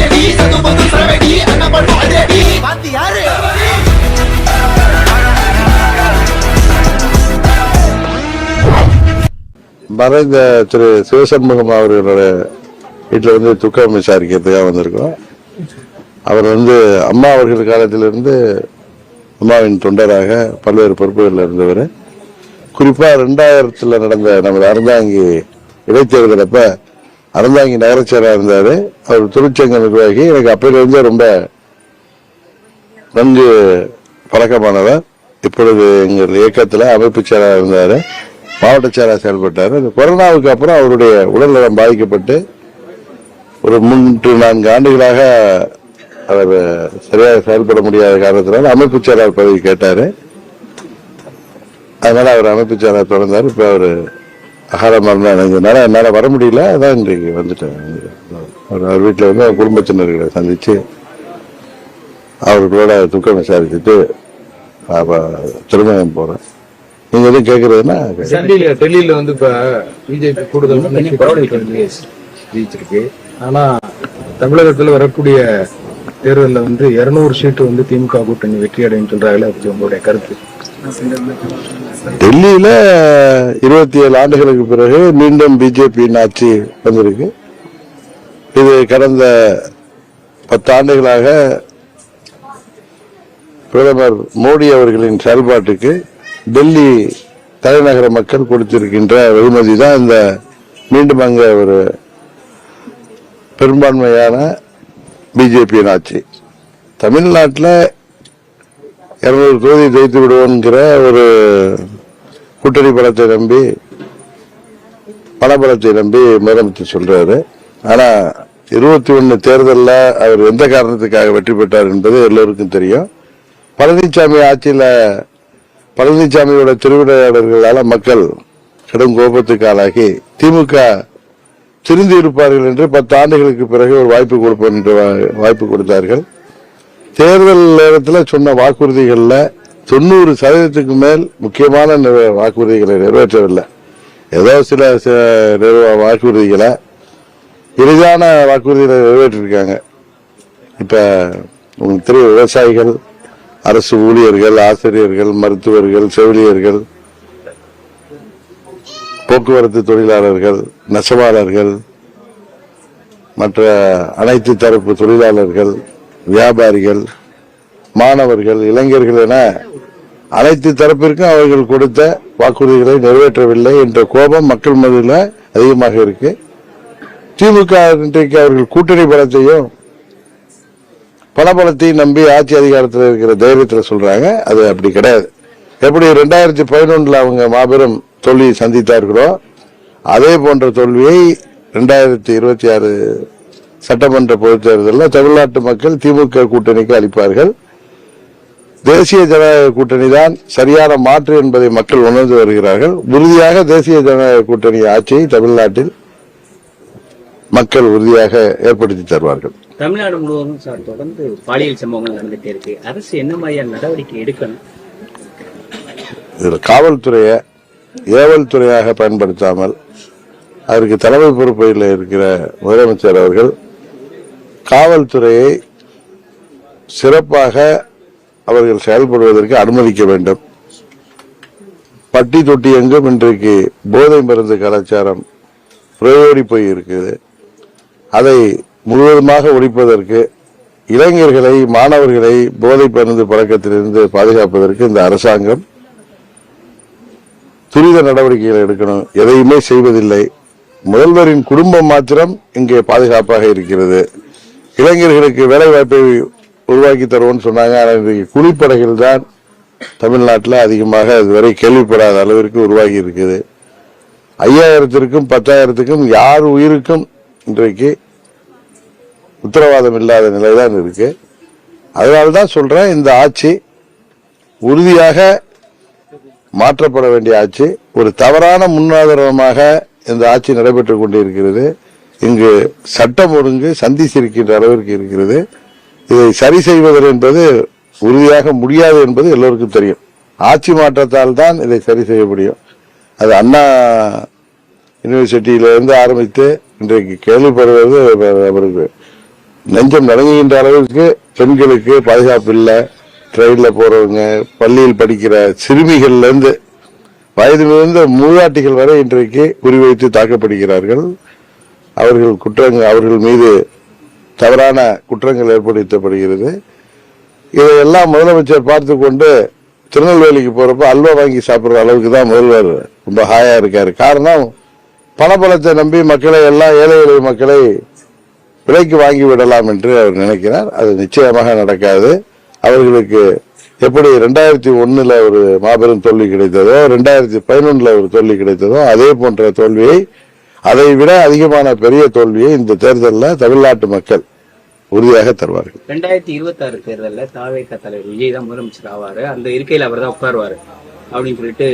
சது சரவெடி பாத்தி யாரு? மறைந்த திரு சிவசண்முகம் அவர்களோட வீட்டில் வந்து துக்கம் விசாரிக்கிறதுக்காக வந்திருக்கோம் அவர் வந்து அம்மா அவர்கள் காலத்திலிருந்து அம்மாவின் தொண்டராக பல்வேறு பொறுப்புகளில் இருந்தவர். குறிப்பா ரெண்டாயிரத்துல நடந்த நமது அறந்தாங்கி இடைத்தேர்தல் அப்ப அறந்தாங்கி நகரச்சேரா இருந்தாரு. அவர் தொழிற்சங்க நிர்வாகி. எனக்கு அப்பையிலிருந்தே ரொம்ப நன்கு பழக்கமானவர். இப்பொழுது எங்கள் இயக்கத்தில் அமைப்பு செயலாக இருந்தார். மாவட்ட செயலாக செயல்பட்டார். இந்த கொரோனாவுக்கு அப்புறம் அவருடைய உடல்நலம் பாதிக்கப்பட்டு ஒரு மூன்று நான்கு ஆண்டுகளாக அவர் சரியாக செயல்பட முடியாத காரணத்தினால் அமைப்பு செயலாளர் பதவி கேட்டார். அதனால் அவர் அமைப்பு செயலாளர் தொடர்ந்தார். இப்போ அவர் அகால மரணம் அடைஞ்சதுனால என்னால வர முடியல. அதான் இன்றைக்கு வந்துட்டேன். அவர் அவர் வீட்டில் வந்து அவர் குடும்பத்தினர்களை சந்திச்சு அவர்களோட துக்கம் விசாரிச்சுட்டு அப்ப திரும்ப போறேன். நீங்க எதுவும் கேக்குறதுன்னா கேக்குறேன். டெல்லியில டெல்லியில வந்து இப்ப பிஜேபி கூடுதல் ஜெயிச்சிருக்கு. ஆனா தமிழகத்துல வரக்கூடிய தேர்தலில் வந்து இருநூறு சீட்டு வந்து திமுக கூட்டணி வெற்றி அடையும் சொல்றாங்களே அது உங்களுடைய கருத்து. டெல்லியில இருபத்தி ஏழு ஆண்டுகளுக்கு பிறகு மீண்டும் பிஜேபியின் ஆட்சி வந்திருக்கு. இது கடந்த பத்து ஆண்டுகளாக பிரதமர் மோடி அவர்களின் செயல்பாட்டுக்கு டெல்லி தலைநகர மக்கள் கொடுத்திருக்கின்ற வெகுமதி தான் இந்த மீண்டும் அங்க ஒரு பெரும்பான்மையான பிஜேபியின் ஆட்சி. தமிழ்நாட்டில் இருநூறு தொகுதி ஜெயித்து விடுவோங்கிற ஒரு கூட்டணி பலத்தை நம்பி பணபலத்தை நம்பி முதலமைச்சர் சொல்றாரு. ஆனா இருபத்தி ஒன்னு தேர்தலில் அவர் எந்த காரணத்துக்காக வெற்றி பெற்றார் என்பது எல்லோருக்கும் தெரியும். பழனிசாமி ஆட்சியில் பழனிசாமியோட திருவிளையாடல்களால மக்கள் கடும் கோபத்துக்கு ஆளாகி திமுக திருந்தி இருப்பார்கள் என்று பத்து ஆண்டுகளுக்கு பிறகு ஒரு வாய்ப்பு கொடுப்போம் என்று வா- வாய்ப்பு கொடுத்தார்கள். தேர்தல் நேரத்தில் சொன்ன வாக்குறுதிகளில் தொண்ணூறு சதவீதத்துக்கு மேல் முக்கியமான வாக்குறுதிகளை நிறைவேற்றவில்லை. ஏதோ சில வாக்குறுதிகளை எளிதான வாக்குறுதிகளை நிறைவேற்றிருக்காங்க. இப்போ உங்களுக்கு தெரியும் விவசாயிகள் அரசு ஊழியர்கள் ஆசிரியர்கள் மருத்துவர்கள் செவிலியர்கள் போக்குவரத்து தொழிலாளர்கள் நெசவாளர்கள் மற்ற அனைத்து தரப்பு தொழிலாளர்கள் வியாபாரிகள் மாணவர்கள் இளைஞர்கள் என அனைத்து தரப்பிற்கும் அவர்கள் கொடுத்த வாக்குறுதிகளை நிறைவேற்றவில்லை என்ற கோபம் மக்கள் மதியில் அதிகமாக இருக்கு. திமுக இன்றைக்கு அவர்கள் கூட்டணி பலத்தையும் பணபலத்தையும் நம்பி ஆட்சி அதிகாரத்தில் இருக்கிற தைரியத்தில் சொல்றாங்க. அது அப்படி கிடையாது. எப்படி ரெண்டாயிரத்தி பதினொன்றில் அவங்க மாபெரும் தோல்வியை சந்தித்தார்களோ அதே போன்ற தோல்வியை ரெண்டாயிரத்தி இருபத்தி ஆறு சட்டமன்ற பொதுத் தேர்தலில் தமிழ்நாட்டு மக்கள் திமுக கூட்டணிக்கு அளிப்பார்கள். தேசிய ஜனநாயக கூட்டணி தான் சரியான மாற்று என்பதை மக்கள் உணர்ந்து வருகிறார்கள். உறுதியாக தேசிய ஜனநாயக கூட்டணி ஆட்சியை தமிழ்நாட்டில் மக்கள் உறுதியாக ஏற்படுத்தி தருவார்கள். தமிழ்நாடு முழுவதும் சார் தொடர்ந்து பாலியல் சம்பவங்கள் நடந்துட்டே இருக்கு. அரசு என்ன மாதிரியான நடவடிக்கை எடுக்கணும்? இதில் காவல்துறையை ஏவல் துறையாக பயன்படுத்தாமல் அதற்கு தலைமை பொறுப்பில் இருக்கிற முதலமைச்சர் அவர்கள் காவல்துறையை சிறப்பாக அவர்கள் செயல்படுவதற்கு அனுமதிக்க வேண்டும். பட்டி தொட்டி எங்கும் இன்றைக்கு போதை மருந்து கலாச்சாரம் பிரயோடி போய் இருக்குது அதை முழுவதுமாக ஒழிப்பதற்கு இளைஞர்களை மாணவர்களை போதை மருந்து பழக்கத்திலிருந்து பாதுகாப்பதற்கு இந்த அரசாங்கம் துரித நடவடிக்கைகளை எடுக்கணும். எதையுமே செய்வதில்லை. முதல்வரின் குடும்பம் மாத்திரம் இங்கே பாதுகாப்பாக இருக்கிறது. இளைஞர்களுக்கு வேலை வாய்ப்பை உருவாக்கி தருவோம்னு சொன்னாங்க. ஆனால் இன்றைக்கு குழிப்படைகள் தான் தமிழ்நாட்டில் அதிகமாக இதுவரை கேள்விப்படாத அளவிற்கு உருவாகி இருக்குது. ஐயாயிரத்திற்கும் பத்தாயிரத்துக்கும் யார் உயிருக்கும் இன்றைக்கு உத்தரவாதம் இல்லாத நிலைதான் இருக்கு. அதனால தான் சொல்றேன் இந்த ஆட்சி உறுதியாக மாற்றப்பட வேண்டிய ஆட்சி ஒரு தவறான முன்னாதாரமாக இந்த ஆட்சி நடைபெற்றுக் கொண்டிருக்கிறது. இங்கு சட்டம் ஒழுங்கு சந்தி சிரிக்கின்ற அளவிற்கு இருக்கிறது. இதை சரி செய்வது என்பது உறுதியாக முடியாது என்பது எல்லோருக்கும் தெரியும். ஆட்சி மாற்றத்தால் தான் இதை சரி செய்ய முடியும். அது அண்ணா யூனிவர்சிட்டியிலிருந்து ஆரம்பித்து இன்றைக்கு கேள்விப்படுவது அவருக்கு நெஞ்சம் நடங்குகின்ற அளவுக்கு பெண்களுக்கு பாதுகாப்பு இல்லை. ட்ரெயினில் போறவங்க பள்ளியில் படிக்கிற சிறுமிகள்லேருந்து வயது மிகுந்த மூதாட்டிகள் வரை இன்றைக்கு குறிவைத்து தாக்கப்படுகிறார்கள். அவர்கள் குற்றங்கள் அவர்கள் மீது தவறான குற்றங்கள் ஏற்படுத்தப்படுகிறது. இதையெல்லாம் முதலமைச்சர் பார்த்து கொண்டு திருநெல்வேலிக்கு போறப்ப அல்வா வாங்கி சாப்பிடுற அளவுக்கு தான் முதல்வர் ரொம்ப ஹாயா இருக்காரு. காரணம் பணபலத்தை நம்பி மக்களை எல்லாம் ஏழை எளிய மக்களை விலைக்கு வாங்கி விடலாம் என்று அவர் நினைக்கிறார். அது நிச்சயமாக நடக்காது. அவர்களுக்கு எப்படி ரெண்டாயிரத்தி ஒன்றில் ஒரு மாபெரும் தோல்வி கிடைத்ததோ ரெண்டாயிரத்தி பதினொன்னுல ஒரு தோல்வி கிடைத்ததோ அதே போன்ற தோல்வியை அதை விட அதிகமான பெரிய தோல்வியை இந்த தேர்தலில் தமிழ்நாட்டு மக்கள் உறுதியாக தருவார்கள். ரெண்டாயிரத்தி இருபத்தி ஆறு தேர்தல்ல தாவேக தலைவர் விஜய் தான் முதலமைச்சர் ஆவாரு. அந்த இருக்கையில அவர் தான் உட்காருவாரு அப்படின்னு சொல்லிட்டு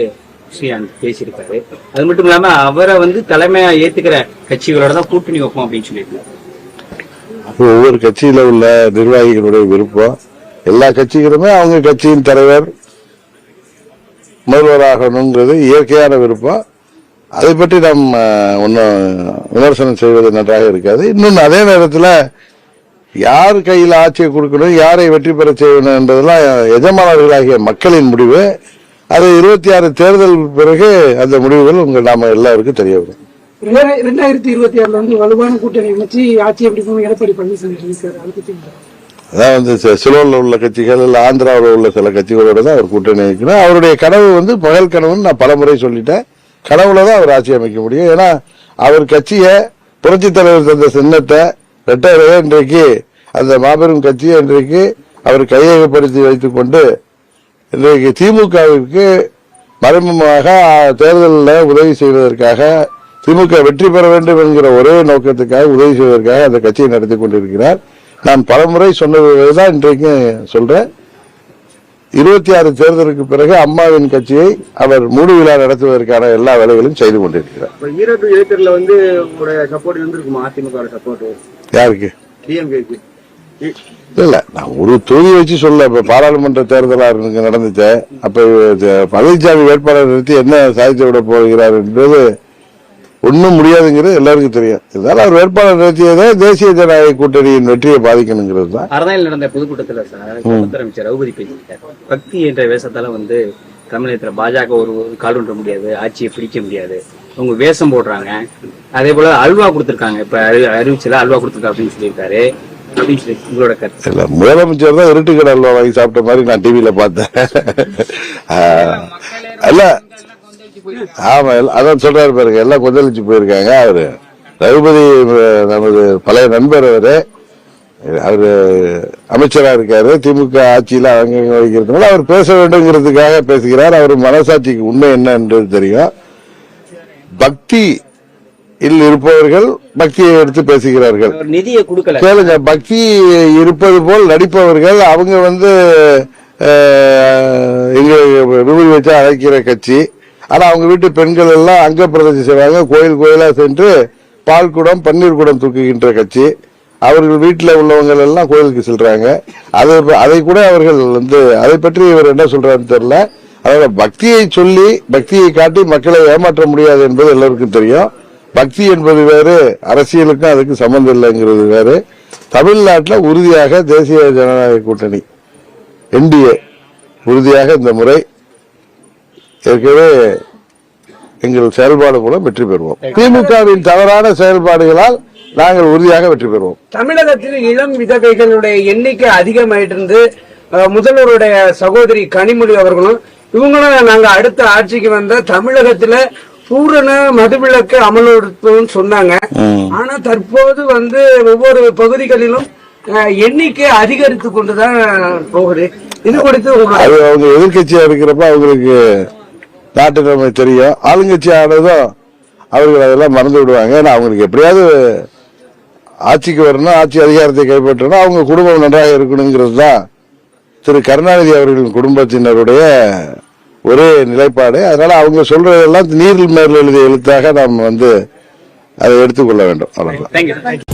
ஸ்ரீகாந்த் பேசியிருக்காரு. அது மட்டும் இல்லாம அவரை வந்து தலைமையா ஏத்துக்கிற கட்சிகளோட தான் கூட்டணி வைப்போம் அப்படின்னு சொல்லியிருக்காரு. அப்போ ஒவ்வொரு கட்சியில உள்ள நிர்வாகிகளுடைய விருப்பம். எல்லா கட்சிகளுமே அவங்க கட்சியின் தலைவர் முதல்வராகணுங்கிறது இயற்கையான விருப்பம். அதை பற்றி நாம் ஒன்றும் விமர்சனம் செய்வது நன்றாக இருக்காது. இன்னொன்று அதே நேரத்தில் யார் கையில் ஆட்சியை கொடுக்கணும் யாரை வெற்றி பெற செய்யணும் என்பதெல்லாம் எஜமானர்களாகிய மக்களின் முடிவு. அது இருபத்தி ஆறு தேர்தல் பிறகு அந்த முடிவுகள் உங்கள் நாம எல்லாருக்கும் தெரிய வரும். ரெண்டாயிர- ரெண்டாயிரத்தி இருபத்தி ஆறுல வந்து வலுவான கூட்டணி அமைச்சு ஆட்சி எப்படி போகும் எடப்பாடி பழனிசாமி சொல்லியிருக்காரு அதை பத்தி உங்க- அதான் வந்து சி- சிலோன்ல உள்ள கட்சிகள் இல்ல ஆந்திராவில் உள்ள சில கட்சிகளோட தான் அவர் கூட்டணி வைக்கணும் அவருடைய கனவு வந்து பகல் கனவுன்னு நான் பலமுறை சொல்லிட்டேன். கனவுல தான் அவர் ஆட்சி அமைக்க முடியும். ஏன்னா அவர் கட்சியை புரட்சி தலைவர் தந்த சின்னத்தை ரெட்டையரவே இன்றைக்கு அந்த மாபெரும் கட்சியை இன்றைக்கு அவர் கையகப்படுத்தி வைத்துக் கொண்டு இன்றைக்கு திமுகவிற்கு மறைமுகமாக தேர்தலில் உதவி செய்வதற்காக திமுக வெற்றி பெற வேண்டும் என்கிற ஒரே நோக்கத்துக்காக உதவி செய்வதற்காக அந்த கட்சியை நடத்தி கொண்டிருக்கிறார். நான் பலமுறை சொன்னதுதான் இன்றைக்கு சொல்றேன். இருபத்தி ஆறு தேர்தலுக்கு பிறகு அம்மாவின் கட்சியை அவர் மூடு விழா நடத்துவதற்கான எல்லா வேலைகளையும் செய்து கொண்டிருக்கிறார். இப்ப ஈரோடு இடைத்தேர்தல வந்து உங்களுடைய சப்போர்ட் இருந்திருக்குமா? அதிமுக சப்போர்ட் யாருக்கு? டிஎம்கேக்கு. இல்ல நான் ஒரு தொகுதி வச்சு சொல்ல இப்ப பாராளுமன்ற தேர்தலா நடந்துச்சு. அப்ப பழனிசாமி வேட்பாளர் நிறுத்தி என்ன சாதித்து விட போகிறார் என்பது ஒண்ணும் முடியாதுங்கிறது எல்லாருக்கும் தெரியும். இருந்தாலும் அவர் வேட்பாளர் நிறுத்தியதே தேசிய ஜனநாயக கூட்டணியின் வெற்றியை பாதிக்கணுங்கிறது தான். அறந்தாயில் நடந்த பொதுக்கூட்டத்துல சார் முதலமைச்சர் ரகுபதி பேசியிருக்காரு. பக்தி என்ற வேஷத்தால வந்து தமிழகத்துல பாஜக ஒரு ஒரு கால் ஒன்ற முடியாது ஆட்சியை பிடிக்க முடியாது. அவங்க வேஷம் போடுறாங்க. அதே போல அல்வா கொடுத்திருக்காங்க. இப்ப அறி- அறிவிச்சல அல்வா கொடுத்திருக்காங்க அப்படின்னு சொல்லியிருக்காரு. இல்ல முதலமைச்சர் தான் இருட்டுக்கடை அல்வா வாங்கி சாப்பிட்ட மாதிரி நான் டிவியில பார்த்தேன். இல்ல ஆமா அதான் சொல்றாரு பாருங்க எல்லாம் கொந்தளிச்சு போயிருக்காங்க அவரு. ரகுபதி நமது பழைய நண்பர் அவரு. அவரு அமைச்சரா இருக்காரு திமுக ஆட்சியில அங்கங்க வைக்கிறதுனால அவர் பேச வேண்டுங்கிறதுக்காக பேசுகிறார். அவர் மனசாட்சிக்கு உண்மை என்ன என்றது தெரியும். பக்தி இல் இருப்பவர்கள் பக்தியை எடுத்து பேசுகிறார்கள். நிதியை கொடுக்கல. கேளுங்க பக்தி இருப்பது போல் நடிப்பவர்கள் அவங்க வந்து எங்க விபூதி வச்சு அழைக்கிற கட்சி ஆனால் அவங்க வீட்டு பெண்கள் எல்லாம் அங்க பிரதேசம் செய்வாங்க. கோயில் கோயிலா சென்று பால் குடம் பன்னீர் குடம் தூக்குகின்ற கட்சி. அவர்கள் வீட்டில் உள்ளவங்க எல்லாம் கோயிலுக்கு செல்றாங்க. அது அதை கூட அவர்கள் வந்து அதை பற்றி இவர் என்ன சொல்றாருன்னு தெரியல. அதனால பக்தியை சொல்லி பக்தியை காட்டி மக்களை ஏமாற்ற முடியாது என்பது எல்லாருக்கும் தெரியும். பக்தி என்பது வேறு அரசியலுக்கும் அதுக்கு சம்மந்தம் இல்லைங்கிறது வேறு. தமிழ்நாட்டில் உறுதியாக தேசிய ஜனநாயக கூட்டணி என்டிஏ உறுதியாக இந்த முறை ஏற்கனவே எங்கள் செயல்பாடு மூலம் வெற்றி பெறுவோம். திமுகவின் தவறான செயல்பாடுகளால் நாங்கள் உறுதியாக வெற்றி பெறுவோம். தமிழகத்தில் இளம் விதவைகளுடைய எண்ணிக்கை அதிகமாயிட்டு இருந்து அஹ், முதல்வருடைய சகோதரி கனிமொழி அவர்களும் இவங்களும் நாங்க அடுத்த ஆட்சிக்கு வந்த தமிழகத்துல பூரண மதுவிலக்கு அமல்படுத்தும் சொன்னாங்க. ஆனா தற்போது வந்து ஒவ்வொரு பகுதிகளிலும் எண்ணிக்கை அதிகரித்து கொண்டுதான் போகுது. இது குறித்து அவங்க எதிர்க்கட்சியா இருக்கிறப்ப அவங்களுக்கு நாட்டுக்கிழமை தெரியும். ஆளுங்கட்சி ஆனதும் அவர்கள் அதெல்லாம் மறந்து விடுவாங்க. ஏன்னா அவங்களுக்கு எப்படியாவது ஆட்சிக்கு வரணும் ஆட்சி அதிகாரத்தை கைப்பற்றணும். அவங்க குடும்பம் நன்றாக இருக்கணுங்கிறது தான் திரு கருணாநிதி அவர்களின் குடும்பத்தினருடைய ஒரே நிலைப்பாடு. அதனால அவங்க சொல்றதெல்லாம் நீரில் மேல் எழுதிய எழுத்தாக நாம் வந்து அதை எடுத்துக்கொள்ள வேண்டும். அவ்வளவுதான்.